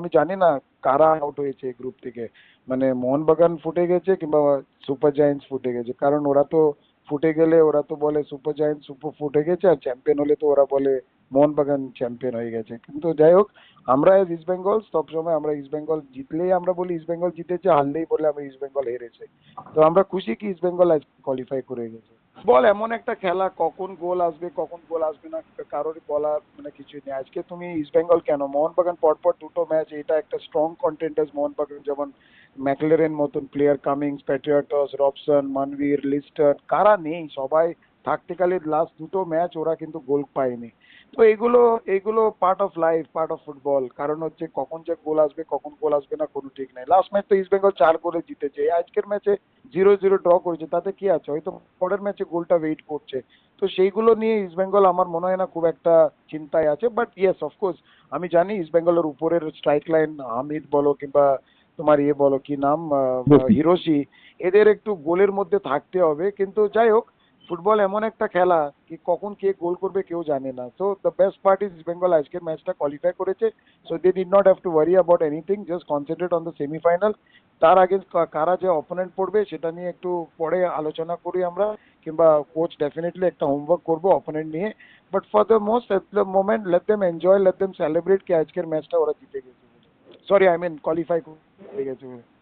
আমি জানি না কারা আউট হয়েছে এই গ্রুপ থেকে। মানে মোহনবাগান ফুটে গেছে কিংবা সুপার জায়েন্টস ফুটে গেছে। কারণ ওরা তো ফুটে গেলে ওরা তো বলে সুপার জায়েন্টস সুপার ফুটে গেছে আর চ্যাম্পিয়ন হলে তো ওরা বলে মোহনবাগান চ্যাম্পিয়ন হয়ে গেছে। কিন্তু যাই হোক, আমরা ইস্ট বেঙ্গল সবসময় আমরা ইস্ট বেঙ্গল জিতলেই আমরা বলি ইস্ট বেঙ্গল জিতেছে, হারলেই বলে আমরা ইস্ট বেঙ্গল হেরেছে। তো আমরা খুশি কি ইস্ট বেঙ্গল আজ কোয়ালিফাই করে গেছে। বল, এমন একটা খেলা, কখন গোল আসবে, কখন গোল আসবে না কারোর বলা মানে কিছুই নেই। আজকে তুমি ইস্ট বেঙ্গল কেন? মোহনবাগান পরপর দুটো ম্যাচ এটা একটা স্ট্রং কন্টেন্টার্স মোহনবাগান যেমন ম্যাকলেরেন মতন player Cummings Petratos Robson Manvir Liston কারা নেই? সবাই থাকতে কালে লাস্ট দুটো ম্যাচ ওরা কিন্তু গোল পায়নি। তো এগুলো এগুলো part of life part of football কারণ হচ্ছে কখন যে গোল আসবে, কখন গোল আসবে না, কোনো ঠিক নেই। লাস্ট ম্যাচ তো ইস্ট বেঙ্গল চার গোলে জিতেছে। আজকের ম্যাচে জিরো জিরো ড্র করেছে তাতে কি আছে? হয়তো পরের ম্যাচে গোলটা ওয়েট করছে। তো সেইগুলো নিয়ে ইস্ট বেঙ্গল আমার মনে হয় না খুব একটা চিন্তায় আছে বাট ইয়েস অফকোর্স আমি জানি ইস্ট বেঙ্গলের উপরের স্ট্রাইক লাইন আমিদ বলো কিংবা তোমার ইয়ে বলো কি নাম হিরোশি এদের একটু গোলের মধ্যে থাকতে হবে। কিন্তু যাই হোক ফুটবল এমন একটা খেলা কি কখন কে গোল করবে কেউ জানে না। So the best part is Bengal আজকের ম্যাচটা কোয়ালিফাই করেছে। So they did not have to worry about anything just concentrate on the semifinal তার আগে কারা যে অপোনেন্ট পড়বে সেটা নিয়ে একটু পরে আলোচনা করি আমরা, কিংবা কোচ ডেফিনেটলি একটা হোমওয়ার্ক করব অপোনেন্ট নিয়ে। But for the most at the moment let them enjoy let them celebrate কি আজকের ম্যাচটা ওরা জিতে গেছে। সরি আই মিন কোয়ালিফাই করে গেছে।